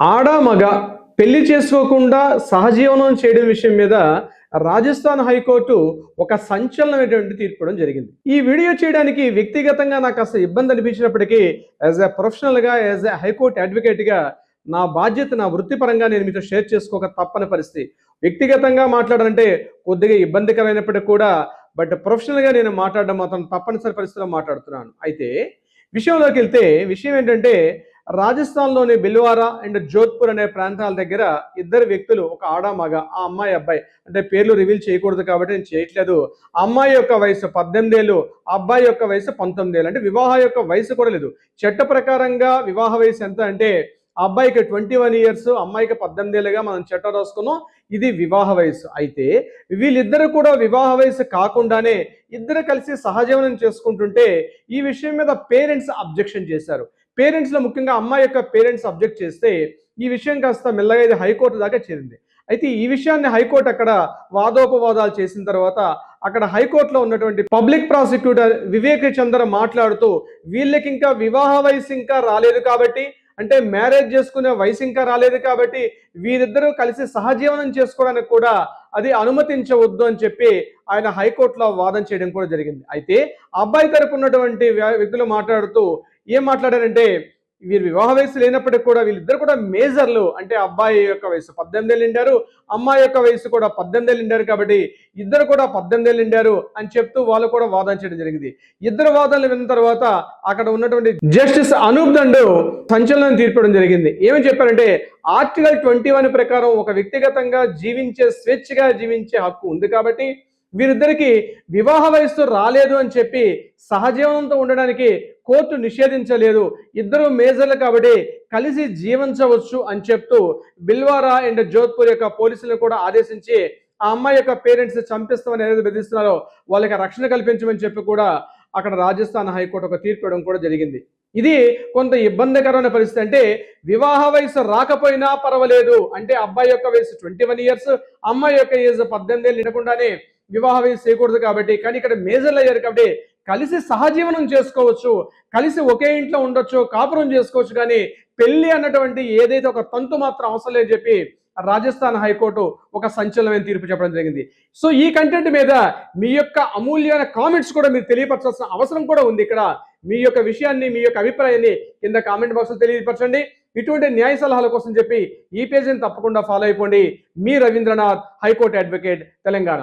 ఆడ మగ పెళ్ళి చేసుకోకుండా సహజీవనం చేయడం విషయం మీద రాజస్థాన్ హైకోర్టు ఒక సంచలనమైనటువంటి తీర్పు ఇవ్వడం జరిగింది. ఈ వీడియో చేయడానికి వ్యక్తిగతంగా నాకు అసలు ఇబ్బంది అనిపించినప్పటికీ యాజ్ ఎ ప్రొఫెషనల్గా యాజ్ ఎ హైకోర్టు అడ్వకేట్గా నా బాధ్యత నా వృత్తిపరంగా నేను మీతో షేర్ చేసుకోక తప్పని పరిస్థితి. వ్యక్తిగతంగా మాట్లాడాలంటే కొద్దిగా ఇబ్బందికరమైనప్పటికీ కూడా బట్ ప్రొఫెషనల్గా నేను మాట్లాడడం మాత్రం తప్పనిసరి పరిస్థితిలో మాట్లాడుతున్నాను. అయితే విషయంలోకి వెళ్తే విషయం ఏంటంటే రాజస్థాన్లోని బిల్వారా అండ్ జోధ్పూర్ అనే ప్రాంతాల దగ్గర ఇద్దరు వ్యక్తులు ఒక ఆడ మగ ఆ అమ్మాయి అబ్బాయి అంటే పేర్లు రివీల్ చేయకూడదు కాబట్టి నేను చేయట్లేదు. అమ్మాయి యొక్క వయసు పద్దెనిమిది ఏళ్ళు అబ్బాయి యొక్క వయసు పంతొమ్మిది ఏళ్ళు అంటే వివాహ యొక్క వయసు కూడా లేదు. చట్ట ప్రకారంగా వివాహ వయసు ఎంత అంటే అబ్బాయికి ట్వంటీ వన్ ఇయర్స్ అమ్మాయికి పద్దెనిమిది ఏళ్ళుగా మనం చట్టం రాసుకున్నాం ఇది వివాహ వయసు. అయితే వీళ్ళిద్దరు కూడా వివాహ వయసు కాకుండానే ఇద్దరు కలిసి సహజీవనం చేసుకుంటుంటే ఈ విషయం మీద పేరెంట్స్ అబ్జెక్షన్ చేశారు. పేరెంట్స్లో ముఖ్యంగా అమ్మాయి యొక్క పేరెంట్స్ అబ్జెక్ట్ చేస్తే ఈ విషయం కాస్త మెల్లగా ఇది హైకోర్టు దాకా చేరింది. అయితే ఈ విషయాన్ని హైకోర్టు అక్కడ వాదోపవాదాలు చేసిన తర్వాత అక్కడ హైకోర్టులో ఉన్నటువంటి పబ్లిక్ ప్రాసిక్యూటర్ వివేక్ చంద్ర మాట్లాడుతూ వీళ్ళకి ఇంకా వివాహ వయసు ఇంకా రాలేదు కాబట్టి అంటే మ్యారేజ్ చేసుకునే వయసు ఇంకా రాలేదు కాబట్టి వీరిద్దరూ కలిసి సహజీవనం చేసుకోవడానికి కూడా అది అనుమతించవద్దు అని చెప్పి ఆయన హైకోర్టులో వాదన చేయడం కూడా జరిగింది. అయితే అబ్బాయి తరపు ఉన్నటువంటి వ్యక్తులు మాట్లాడుతూ ఏం మాట్లాడారంటే వీరు వివాహ వయసు లేనప్పటికీ కూడా వీళ్ళిద్దరు కూడా మేజర్లు. అంటే అబ్బాయి యొక్క వయసు పద్దెనిమిది ఏళ్ళు నిండారు అమ్మాయి యొక్క వయసు కూడా పద్దెనిమిది ఏళ్ళు నిండారు కాబట్టి ఇద్దరు కూడా పద్దెనిమిది ఏళ్ళు నిండారు అని చెప్తూ వాళ్ళు కూడా వాదన చేయడం జరిగింది. ఇద్దరు వాదనలు విన్న తర్వాత అక్కడ ఉన్నటువంటి జస్టిస్ అనూప్ దండు సంచలనం తీర్పడం జరిగింది. ఏమని చెప్పారంటే ఆర్టికల్ ట్వంటీ వన్ ప్రకారం ఒక వ్యక్తిగతంగా జీవించే స్వేచ్ఛగా జీవించే హక్కు ఉంది కాబట్టి వీరిద్దరికి వివాహ వయస్సు రాలేదు అని చెప్పి సహజీవనంతో ఉండడానికి కోర్టు నిషేధించలేదు. ఇద్దరు మేజర్లు కాబట్టి కలిసి జీవించవచ్చు అని చెప్తూ బిల్వారా అండ్ జోధ్పూర్ యొక్క పోలీసులను కూడా ఆదేశించి ఆ అమ్మాయి యొక్క పేరెంట్స్ చంపిస్తామని ఏదైతే బెదిరిస్తున్నారో వాళ్ళకి రక్షణ కల్పించమని చెప్పి కూడా అక్కడ రాజస్థాన్ హైకోర్టు ఒక తీర్పు ఇవ్వడం కూడా జరిగింది. ఇది కొంత ఇబ్బందికరమైన పరిస్థితి. అంటే వివాహ వయసు రాకపోయినా పర్వాలేదు. అంటే అబ్బాయి యొక్క వయసు ట్వంటీ వన్ ఇయర్స్ అమ్మాయి యొక్క ఏజ్ పద్దెనిమిది ఏళ్ళు నిండకుండానే వివాహం చేయకూడదు కాబట్టి కానీ ఇక్కడ మేజర్లు అయ్యారు కాబట్టి కలిసి సహజీవనం చేసుకోవచ్చు కలిసి ఒకే ఇంట్లో ఉండొచ్చు కాపురం చేసుకోవచ్చు కానీ పెళ్ళి అన్నటువంటి ఏదైతే ఒక తంతు మాత్రం అవసరం లేదని చెప్పి రాజస్థాన్ హైకోర్టు ఒక సంచలనమైన తీర్పు చెప్పడం జరిగింది. సో ఈ కంటెంట్ మీద మీ యొక్క అమూల్యమైన కామెంట్స్ కూడా మీరు తెలియపరచాల్సిన అవసరం కూడా ఉంది ఇక్కడ. మీ యొక్క విషయాన్ని మీ యొక్క అభిప్రాయాన్ని కింద కామెంట్ బాక్స్లో తెలియపరచండి. ఇటువంటి న్యాయ సలహాల కోసం చెప్పి ఈ పేజీని తప్పకుండా ఫాలో అయిపోండి. మీ Ravindranath high court advocate Telangana.